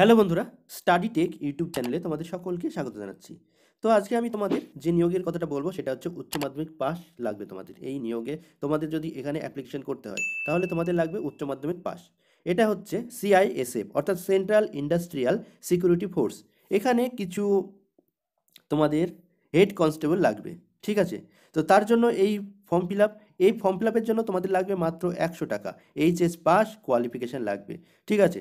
Hello বন্ধুরা study take YouTube চ্যানেলে তোমাদের সকলকে স্বাগত জানাচ্ছি। তো আজকে আমি তোমাদের যে নিয়োগের কথাটা বলব, সেটা হচ্ছে উচ্চ মাধ্যমিক পাস লাগবে তোমাদের। এই নিয়োগে তোমাদের যদি এখানে অ্যাপ্লিকেশন করতে হয়, তাহলে তোমাদের লাগবে উচ্চ মাধ্যমিক পাস এটা হচ্ছে সিআইএসএফ অর্থাৎ সেন্ট্রাল ইন্ডাস্ট্রিয়াল সিকিউরিটি ফোর্স এখানে কিছু তোমাদের হেড কনস্টেবল লাগবে, ঠিক আছে? তো তার জন্য এই ফর্ম ফিল আপ এই ফর্ম ফিল আপের জন্য তোমাদের লাগবে মাত্র একশো টাকা। এইচএস পাস কোয়ালিফিকেশান লাগবে, ঠিক আছে?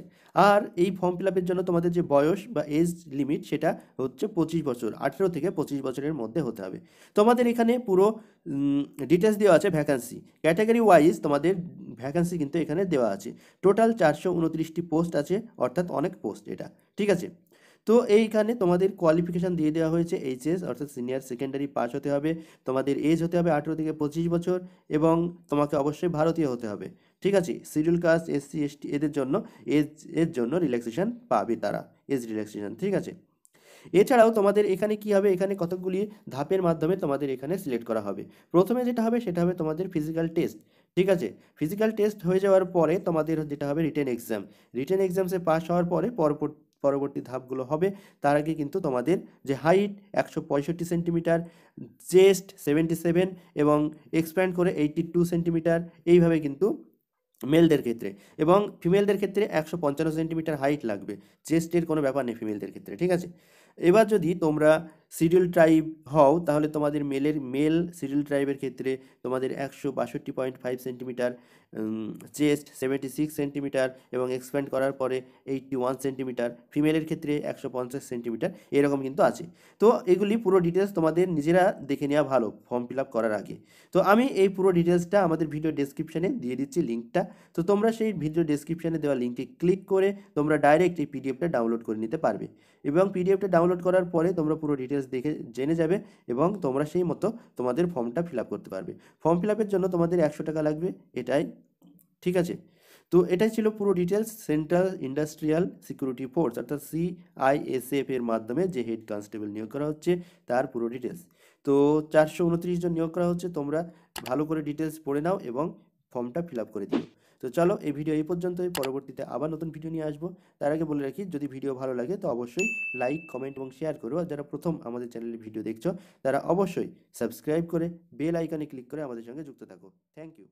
আর এই ফর্ম ফিল আপের জন্য তোমাদের যে বয়স বা এজ লিমিট সেটা হচ্ছে পঁচিশ বছর, আঠেরো থেকে পঁচিশ বছরের মধ্যে হতে হবে। তোমাদের এখানে পুরো ডিটেলস দেওয়া আছে ভ্যাকান্সি ক্যাটাগরি ওয়াইজ তোমাদের ভ্যাকান্সি কিন্তু এখানে দেওয়া আছে। টোটাল চারশো উনত্রিশটি পোস্ট আছে, অর্থাৎ অনেক পোস্ট এটা, ঠিক আছে? তো এইখানে তোমাদের কোয়ালিফিকেশান দিয়ে দেওয়া হয়েছে এইচএস অর্থাৎ সিনিয়র সেকেন্ডারি পাস হতে হবে। তোমাদের এজ হতে হবে আঠেরো থেকে পঁচিশ বছর এবং তোমাকে অবশ্যই ভারতীয় হতে হবে। ঠিক আছে? শিডিউল কাস্ট এসসি এসটি এদের জন্য এজ এর জন্য রিল্যাক্সেশন পাবে তারা এজ রিল্যাক্সেশন ঠিক আছে? এছাড়াও তোমাদের এখানে কি হবে? এখানে কতকগুলি ধাপের মাধ্যমে তোমাদের এখানে সিলেক্ট করা হবে। প্রথমে যেটা হবে, সেটা হবে তোমাদের ফিজিক্যাল টেস্ট ঠিক আছে? ফিজিক্যাল টেস্ট হয়ে যাওয়ার পরে তোমাদের যেটা হবে রিটেন এক্সাম রিটেন এক্সামসে পাস হওয়ার পরে পরবর্তী পরবর্তী ধাপগুলো হবে। তার আগে কিন্তু তোমাদের যে হাইট একশো পঁয়ষট্টি সেন্টিমিটার চেস্ট সেভেন্টি সেভেন এবং এক্সপ্যান্ড করে এইটি টু সেন্টিমিটার এইভাবে কিন্তু মেলদের ক্ষেত্রে। এবং ফিমেলদের ক্ষেত্রে একশো পঞ্চান্ন সেন্টিমিটার হাইট লাগবে। চেস্টের কোনো ব্যাপার নেই ফিমেলদের ক্ষেত্রে, ঠিক আছে? এবার যদি তোমরা সিডিউল ট্রাইব হও, তাহলে তোমাদের মেলের মেল সিডিউল ট্রাইবের ক্ষেত্রে তোমাদের একশো বাষট্টি point five centimetre chest seventy six centimetre এবং এক্সপ্যান্ড করার পরে এইটটি ওয়ান সেন্টিমিটার। ফিমেলের ক্ষেত্রে একশো পঞ্চাশ সেন্টিমিটার, এরকম কিন্তু আছে। তো এগুলি পুরো ডিটেলস তোমাদের নিজেরা দেখে নেওয়া ভালো ফর্ম ফিল আপ করার আগে। তো আমি এই পুরো ডিটেলসটা আমাদের ভিডিও ডেসক্রিপশানে দিয়ে দিচ্ছি লিঙ্কটা তো তোমরা সেই ভিডিও ডেসক্রিপশানে দেওয়া লিঙ্কে ক্লিক করে তোমরা ডাইরেক্ট এই পিডিএফটা ডাউনলোড করে নিতে পারবে। এবং পিডিএফটা ডাউনলোড করার পরে তোমরা পুরো ডিটেলস দেখে জেনে যাবে এবং তোমরা সেই মতো তোমাদের ফর্মটা ফিল করতে পারবে। ফর্ম ফিল জন্য তোমাদের একশো টাকা লাগবে, এটাই। ঠিক আছে? তো এটাই ছিল পুরো details central industrial security force অর্থাৎ সিআইএসএফ এর মাধ্যমে যে হেড কনস্টেবল নিয়োগ করা হচ্ছে, তার পুরো ডিটেলস তো চারশো উনত্রিশ জন নিয়োগ করা হচ্ছে, তোমরা ভালো করে ডিটেলস পড়ে নাও এবং ফর্মটা ফিল করে দিও। তো চলো এই ভিডিও এই পর্যন্তই। পরবর্তীতে আবার নতুন ভিডিও নিয়ে আসব। তার আগে বলে রাখি, যদি ভিডিও ভালো লাগে তো অবশ্যই লাইক কমেন্ট এবং শেয়ার করো। আর যারা প্রথম আমাদের চ্যানেলে ভিডিও দেখছ, তারা অবশ্যই সাবস্ক্রাইব করে বেল আইকনে ক্লিক করে আমাদের সঙ্গে যুক্ত থাকো। Thank you